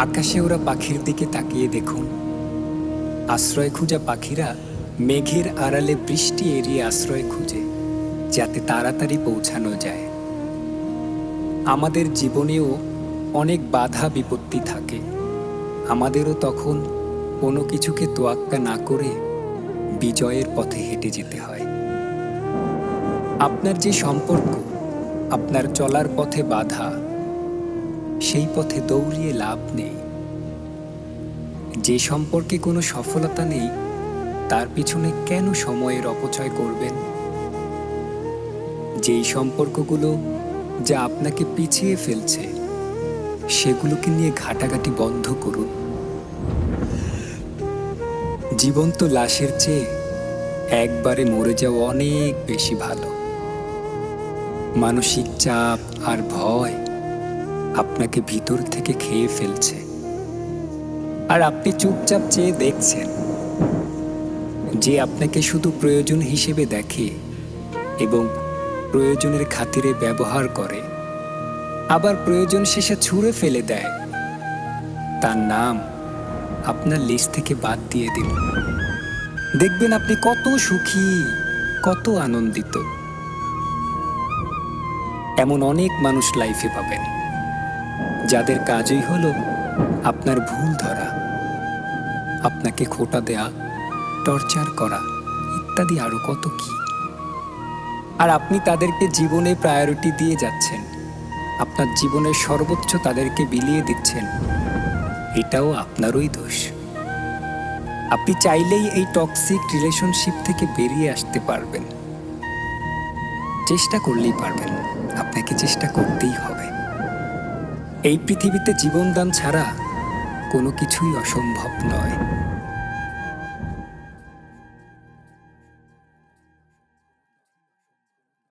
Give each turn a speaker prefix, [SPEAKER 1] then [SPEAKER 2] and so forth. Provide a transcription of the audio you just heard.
[SPEAKER 1] আকাশে ওরা পাখির দিকে তাকিয়ে দেখুন। আশ্রয় খুঁজা পাখিরা মেঘের আড়ালে বৃষ্টি এড়িয়ে আশ্রয় খুঁজে, যাতে তাড়াতাড়ি পৌঁছানো যায়। আমাদের জীবনেও অনেক বাধা বিপত্তি থাকে। আমাদেরও তখন কোনো কিছুকে তোয়াক্কা না করে বিজয়ের পথে হেঁটে যেতে হয়। আপনার যে সম্পর্ক, আপনার চলার পথে বাধা সেই পথে দৌড়িয়ে লাভ নেই। যে সম্পর্কে কোনো সফলতা নেই, তার পিছনে কেন সময়ের অপচয় করবেন? যেই সম্পর্কগুলো যা আপনাকে পিছিয়ে ফেলছে, সেগুলোকে নিয়ে ঘাটাঘাটি বন্ধ করুন। জীবন্ত লাশের চেয়ে একবারে মরে যাওয়া অনেক বেশি ভালো। মানসিক চাপ আর ভয় আপনাকে ভিতর থেকে খেয়ে ফেলছে। আর আপনি চুপচাপ চেয়ে দেখছেন যে আপনাকে শুধু প্রয়োজন হিসেবে দেখে এবং প্রয়োজনের খাতিরে ব্যবহার করে। আবার প্রয়োজন শেষে ছুঁড়ে ফেলে দেয়। তার নাম আপনার লিস্ট থেকে বাদ দিয়ে দিন। দেখবেন আপনি কত সুখী, কত আনন্দিত। এমন অনেক মানুষ লাইফে পাবেন। যাদের কাজই হলো আপনার ভুল ধরা, আপনাকে খোটা দেয়া, টর্চার করা, ইত্যাদি আরও কত কি। আর আপনি তাদেরকে জীবনে প্রায়োরিটি দিয়ে যাচ্ছেন, আপনার জীবনের সর্বোচ্চ তাদেরকে বিলিয়ে দিচ্ছেন, এটাও আপনারই দোষ। আপনি চাইলেই এই টক্সিক রিলেশনশিপ থেকে বেরিয়ে আসতে পারবেন। চেষ্টা করলেই পারবেন, আপনাকে চেষ্টা করতেই হবে। এই পৃথিবীতে জীবনদান ছাড়া কোনো কিছুই অসম্ভব নয়।